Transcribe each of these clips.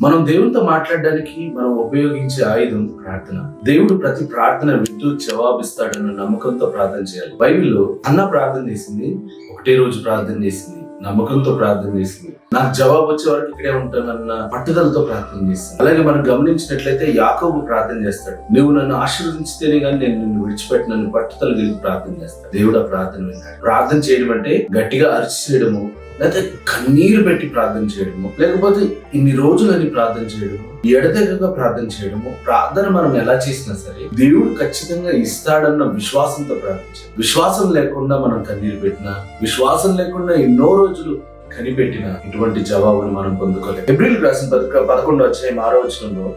మనం దేవునితో మాట్లాడడానికి మనం ఉపయోగించే ఆయుధం ప్రార్థన. దేవుడు ప్రతి ప్రార్థన వింటూ జవాబిస్తాడన్న నమ్మకంతో ప్రార్థన చేయాలి. బైబిల్లో అన్న ప్రార్థన చేసింది ఒకటే రోజు ప్రార్థన చేసింది నమ్మకంతో ప్రార్థన చేసింది. నాకు జవాబు వచ్చే వరకు ఇక్కడే ఉంటానన్న పట్టుదలతో ప్రార్థన చేస్తాను అలాగే మనం గమనించినట్లయితే యాకోబు ప్రార్థన చేస్తాడు. నువ్వు నన్ను ఆశీర్వదించితేనే కానీ నేను నిన్ను విడిచిపెట్టి నన్ను పట్టుదల కలిగి ప్రార్థన చేస్తాను. దేవుడు ఆ ప్రార్థన విన్నాడు ప్రార్థన చేయడం అంటే గట్టిగా అరిచి చేయడము లేకపోతే కన్నీరు పెట్టి ప్రార్థన చేయడము లేకపోతే ఇన్ని రోజులని ప్రార్థన చేయడము ఎడతెగగా ప్రార్థన చేయడము ప్రార్థన మనం ఎలా చేసినా సరే దేవుడు ఖచ్చితంగా ఇస్తాడన్న విశ్వాసంతో ప్రార్థించాలి విశ్వాసం లేకుండా మనం కన్నీరు పెట్టినా విశ్వాసం లేకుండా ఎన్నో రోజులు కనిపెట్టిన ఇటువంటి జవాబును మనం పొందుకోలేదు ఎబ్రిల్ రాసిన పత్రిక పదకొండు వచ్చాయి ఆరో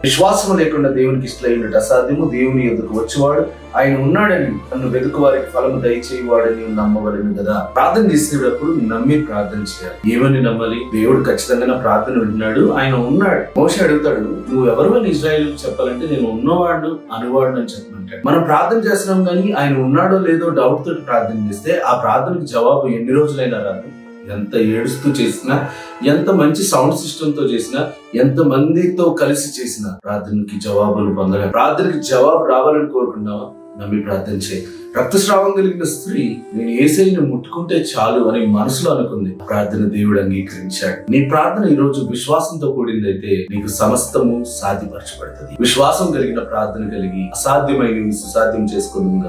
విశ్వాసం లేకుండా దేవునికి ఇష్టమైనట్టు అసాధ్యము దేవుని ఎదుకు వచ్చేవాడు. ఆయన ఉన్నాడని నన్ను వెతుకు వారికి ఫలము దయచేయవాడని నమ్మవలను కదా. ప్రార్థన చేసేటప్పుడు నమ్మి ప్రార్థన చేయాలి. ఏమని నమ్మాలి? దేవుడు ఖచ్చితంగా నా ప్రార్థన వింటున్నాడు ఆయన ఉన్నాడు. మోష అడుగుతాడు నువ్వు ఎవరివని ఇజ్రాయల్ చెప్పాలంటే నేను ఉన్నవాడు అనువాడు అని చెప్పమంటాడు. మనం ప్రార్థన చేస్తున్నాం కానీ ఆయన ఉన్నాడో లేదో డౌట్ తోటి ప్రార్థన చేస్తే ఆ ప్రార్థనకు జవాబు ఎన్ని రోజులైనా రాదు. ఎంత ఏడుస్తూ చేసినా ఎంత మంచి సౌండ్ సిస్టమ్తో చేసినా ఎంత మందితో కలిసి చేసినా ప్రార్థనకి జవాబులు పొందలే. ప్రార్థనకి జవాబు రావాలని కోరుకున్నావా నమ్మి ప్రార్థన చేయి. రక్తస్రావం కలిగిన స్త్రీ నేను ఏసైని ముట్టుకుంటే చాలు అని మనసులో అనుకుంది. ప్రార్థన దేవుడు అంగీకరించాడు. నీ ప్రార్థన ఈ రోజు విశ్వాసంతో కూడిందైతే నీకు సమస్తము సాధ్యపరచబడుతుంది. విశ్వాసం కలిగిన ప్రార్థన కలిగి అసాధ్యమైన సుసాధ్యం చేసుకుని